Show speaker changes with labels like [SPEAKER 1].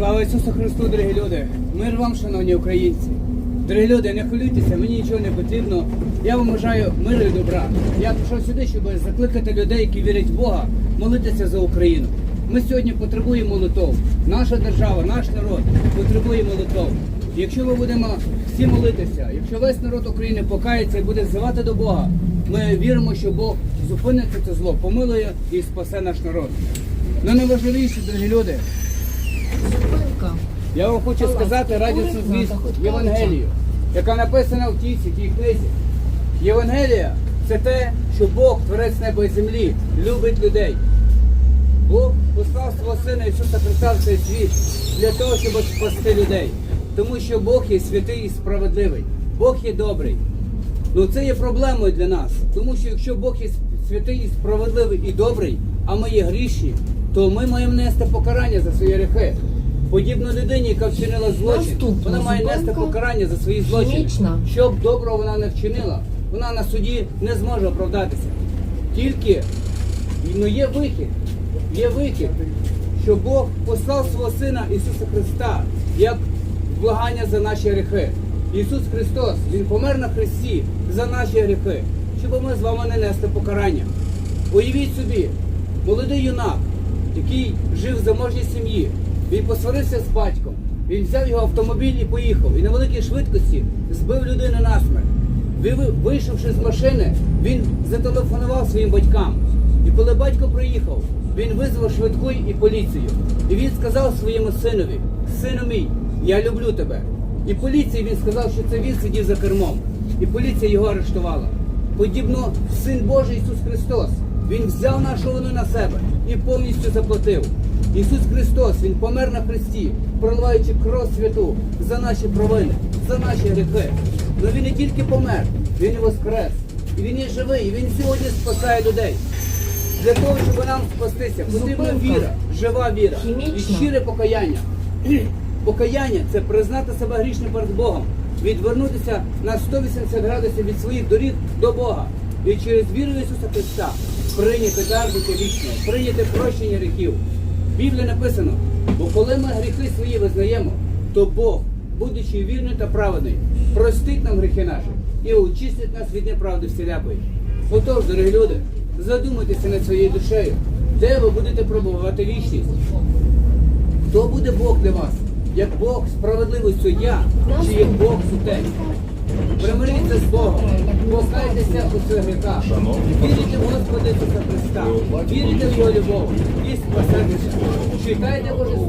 [SPEAKER 1] Слава Ісусу Христу, дорогі люди! Мир вам, шановні українці! Дорогі люди, не хвилюйтеся, мені нічого не потрібно. Я вам бажаю миру і добра. Я прийшов сюди, щоб закликати людей, які вірять в Бога, молитися за Україну. Ми сьогодні потребуємо молитов. Наша держава, наш народ потребує молитов. Якщо ми будемо всі молитися, якщо весь народ України покається і буде взивати до Бога, ми віримо, що Бог зупинить це зло, помилує і спасе наш народ. Ну найважливіше, дорогі люди. Я вам хочу сказати радісну звістку Євангелію, яка написана в тій святій книзі. Євангелія це те, що Бог, творець неба і землі, любить людей. Бог послав свого Сина Ісуса Христа в цей світ для того, щоб спасти людей. Тому що Бог є святий і справедливий, Бог є добрий. Ну це є проблемою для нас. Тому що якщо Бог є святий і справедливий і добрий, а ми є грішні, то ми маємо нести покарання за свої гріхи. Подібно людині, яка вчинила злочин,
[SPEAKER 2] Наступна
[SPEAKER 1] вона має нести покарання за свої злочини.
[SPEAKER 2] Хімічна.
[SPEAKER 1] Щоб доброго вона не вчинила, вона на суді не зможе оправдатися. Тільки ну, є вихід, є вихід, що Бог послав свого Сина Ісуса Христа як благання за наші гріхи. Ісус Христос, Він помер на Христі за наші гріхи, щоб ми з вами не нести покарання. Уявіть собі, молодий юнак, який жив в заможній сім'ї, він посварився з батьком, він взяв його автомобіль і поїхав. І на великій швидкості збив людину насмерть. Ви- ви- Вийшовши з машини, він зателефонував своїм батькам. І коли батько приїхав, він визвав швидку і поліцію. І він сказав своєму синові: Сину мій, я люблю тебе. І поліції він сказав, що це він сидів за кермом. І поліція його арештувала. Подібно Син Божий Ісус Христос. Він взяв нашу вину на себе і повністю заплатив. Ісус Христос, Він помер на хресті, проливаючи кров святу за наші провини, за наші гріхи. Але Він не тільки помер, Він і воскрес. І Він є живий, і Він сьогодні спасає людей. Для того, щоб нам спастися, потрібна віра, жива віра і щире покаяння. Покаяння це признати себе грішним перед Богом, відвернутися на 180 градусів від своїх доріг до Бога. І через віру в Ісуса Христа прийняти дар вічного, прийняти прощення гріхів. В Біблії написано, бо коли ми гріхи свої визнаємо, то Бог, будучи вірний та праведний, простить нам гріхи наші і очистить нас від неправди всілякої. Отож, дорогі люди, задумайтеся над своєю душею, де ви будете пробувати вічність. Хто буде Бог для вас? Як Бог справедливий суддя, чи як Бог суддень? Примиріться з Богом, покайтеся у своїх гріхах, вірите Христа, вірите в Його любов і спасайтеся. Читайте Боже